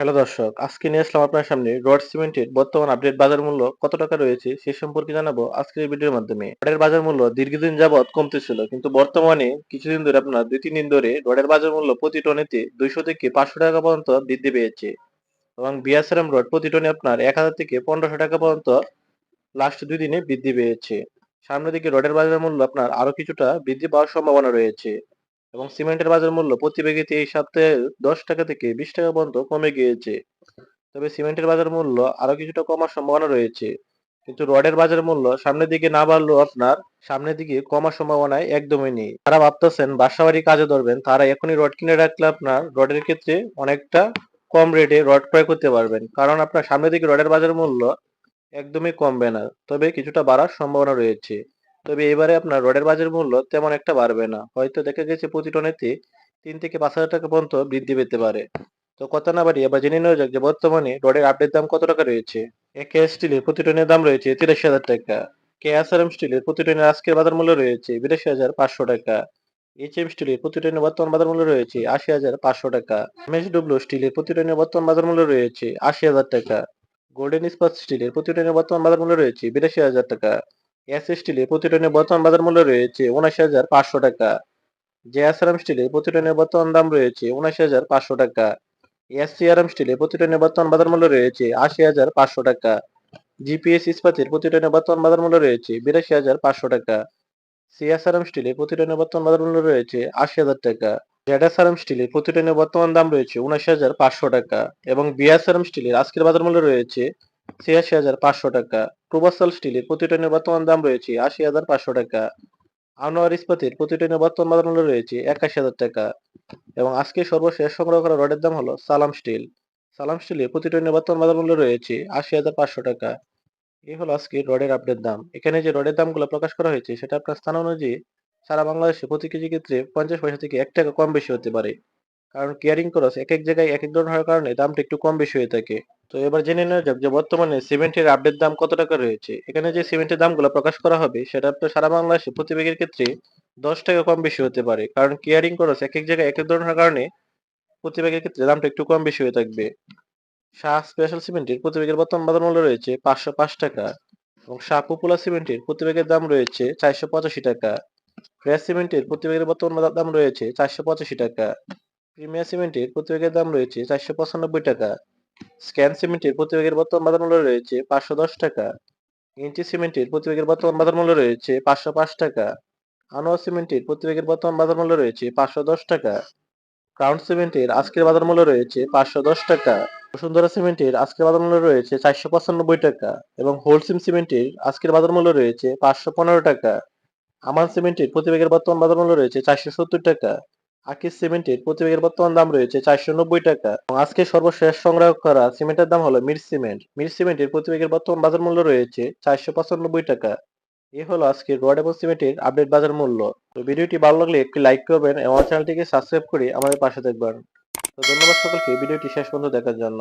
Hello দর্শক, আজকে নিয়ে আসলাম আপনার সামনে রড সিমেন্টের বর্তমান আপডেট বাজার মূল্য কত টাকা রয়েছে সে সম্পর্কে জানাব আজকের ভিডিওর মাধ্যমে। রডের বাজার মূল্য দীর্ঘদিন যাবৎ কমতেছিল, কিন্তু বর্তমানে কিছুদিন ধরে আপনার দুই, তিন দিন ধরে রডের বাজার মূল্য প্রতি টনেতে দুইশো থেকে পাঁচশো টাকা পর্যন্ত বৃদ্ধি পেয়েছে এবং বিএসআরএম রড প্রতি টনে আপনার এক হাজার থেকে পনেরোশো টাকা পর্যন্ত লাস্ট দুই দিনে বৃদ্ধি পেয়েছে। সামনের দিকে রডের বাজার মূল্য আপনার আরও কিছুটা বৃদ্ধি পাওয়ার সম্ভাবনা রয়েছে। এবং সিমেন্টের বাজার মূল্য প্রতি ব্যাগেতে এই সপ্তাহে দশ টাকা থেকে বিশ টাকা পর্যন্ত কমে গিয়েছে। তবে সিমেন্টের বাজার মূল্য আরও কিছুটা কমার সম্ভাবনা রয়েছে। কিন্তু রডের বাজার মূল্য সামনের দিকে না বাড়লেও আপনার সামনের দিকে কমার সম্ভাবনায় একদমই নেই। যারা ভাবতেছেন বাসাবাড়ি কাজে ধরবেন, তারা এখনই রড কিনে রাখলে আপনার রডের ক্ষেত্রে অনেকটা কম রেটে রড ক্রয় করতে পারবেন। কারণ আপনার সামনের দিকে রডের বাজার মূল্য একদমই কমবে না, তবে কিছুটা বাড়ার সম্ভাবনা রয়েছে। তবে এবারে আপনার রডের বাজার মূল্য তেমন একটা বাড়বে না। হয়তো দেখা গেছে প্রতি টনেতে তিন থেকে পাঁচ হাজার টাকা পর্যন্ত বৃদ্ধি পেতে পারে। তো কথা না বাড়িয়ে এবার জেনে নেওয়া যাক যে বর্তমানে রডের আপডেট দাম কত টাকা রয়েছে? একে স্টিলের প্রতি টনের দাম রয়েছে তিরাশি হাজার টাকা। কে এস আর এম স্টিলের প্রতি টনের আজকের বাজার মূল্য রয়েছে বিরাশি হাজার পাঁচশো টাকা। এইচ এম স্টিলের প্রতি টনের বর্তমান বাজার মূল্য রয়েছে আশি হাজার পাঁচশো টাকা। এম এস ডব্লিউ স্টিলের প্রতি টনের বর্তমান বাজার মূল্য রয়েছে আশি হাজার টাকা। গোল্ডেন ইস্পাত স্টিলের প্রতি টনের বর্তমান বাজার মূল্য রয়েছে বিরাশি হাজার টাকা। এস স্টিলের প্রতি টনের বর্তমান বাজার মূল্য রয়েছে উনআশি হাজার পাঁচশো টাকা। জেএসআরএম স্টিলের প্রতি টনের বর্তমান দাম রয়েছে উনআশি হাজার পাঁচশো টাকা। এসসিআরএম স্টিলে প্রতি টনের বর্তমান বাজার মূল্য রয়েছে আশি হাজার পাঁচশো টাকা। জিপিএস ইস্পাতের প্রতি টনের বর্তমান বাজার মূল্য রয়েছে বিরাশি হাজার পাঁচশো টাকা। সিএসআরএম স্টিলের প্রতি টনের বর্তমান বাজার মূল্য রয়েছে আশি হাজার টাকা। জেডএসআরএম স্টিলের প্রতি টনের বর্তমান দাম রয়েছে উনআশি হাজার পাঁচশো টাকা। এবং বিএসআরএম স্টিলের আজকের বাজার মূল্য রয়েছে ছিয়াশি হাজার পাঁচশো টাকা। প্রবাসল স্টিলের প্রতি টনের বর্তমান দাম রয়েছে আশি হাজার পাঁচশো টাকা। আনোয়ার ইস্পাতের প্রতি টনের বর্তমান বাজার মূল্য রয়েছে একাশি হাজার টাকা। এবং আজকে সর্বশেষ সংগ্রহ করা রডের দাম হলো সালাম স্টিল। সালাম স্টিলের প্রতি টনের বর্তমান বাজার মূল্য রয়েছে আশি হাজার পাঁচশো টাকা। এই হলো আজকে রডের আপডেট দাম। এখানে যে রডের দামগুলো প্রকাশ করা হয়েছে, সেটা আপনার স্থান অনুযায়ী সারা বাংলাদেশে প্রতি কেজি ক্ষেত্রে পঞ্চাশ পয়সা থেকে এক টাকা কম বেশি হতে পারে। কারণ কেয়ারিং খরচ এক এক জায়গায় এক এক ধরনের হওয়ার কারণে দামটা একটু কম বেশি হয়ে থাকে। তো এবার জেনে নেওয়া যাক যে বর্তমানে সিমেন্টের আপডেট দাম কত টাকা রয়েছে? এখানে যে সিমেন্টের দামগুলো প্রকাশ করা হবে, সেটা আপনার সারা বাংলাদেশে প্রতি ব্যাগের ক্ষেত্রে দশ টাকা কম বেশি হতে পারে। কারণ কেয়ারিং খরচ এক এক জায়গায় এক এক ধরনের কারণে প্রতি ব্যাগের ক্ষেত্রে দামটা একটু কম বেশি হয়ে থাকবে। শাহ স্পেশাল সিমেন্টের প্রতি ব্যাগের বর্তমান বাজার মূল্য রয়েছে পাঁচশো পাঁচ টাকা এবং শাহ পপুলার সিমেন্টের প্রতি ব্যাগের দাম রয়েছে চারশো পঁচাশি টাকা। ফ্রেশ সিমেন্টের প্রতি ব্যাগের বর্তমান দাম রয়েছে চারশো পঁচাশি টাকা। প্রিমিয়ার সিমেন্টের প্রতি ব্যাগের দাম রয়েছে চারশো পঁচানব্বই টাকা। স্ক্যান সিমেন্টের প্রতি ব্যাগের বর্তমান বাজার মূল্য রয়েছে পাঁচশো দশ টাকা। ইঞ্চি সিমেন্টের প্রতি ব্যাগের বর্তমান বাজার মূল্য রয়েছে পাঁচশো পাঁচ টাকা। আনোয়ার সিমেন্টের প্রতি ব্যাগের বর্তমান বাজার মূল্য রয়েছে পাঁচশো দশ টাকা। ক্রাউন সিমেন্টের আজকের বাজার মূল্য রয়েছে পাঁচশো দশ টাকা। বসুন্ধরা সিমেন্টের আজকের বাজার মূল্য রয়েছে চারশো পঁচানব্বই টাকা এবং হোলসিম সিমেন্টের আজকের বাজার মূল্য রয়েছে পাঁচশো পনেরো টাকা। আমান সিমেন্টের প্রতি ব্যাগের বর্তমান বাজার মূল্য রয়েছে চারশো সত্তর টাকা। আকিস সিমেন্টের প্রতি ব্যাগের বর্তমান দাম রয়েছে চারশো নব্বই টাকা। এবং আজকে সর্বশেষ সংগ্রহ করা সিমেন্টের দাম হলো মির সিমেন্ট। মির সিমেন্টের প্রতি ব্যাগের বর্তমান বাজার মূল্য রয়েছে চারশো পঁচানব্বই টাকা। এ হলো আজকের রড এবং সিমেন্টের আপডেট বাজার মূল্য। তো ভিডিওটি ভালো লাগলে একটি লাইক করবেন এবং চ্যানেলটিকে সাবস্ক্রাইব করে আমাদের পাশে থাকবেন। তো ধন্যবাদ সকলকে, ভিডিওটি শেষ পর্যন্ত দেখার জন্য।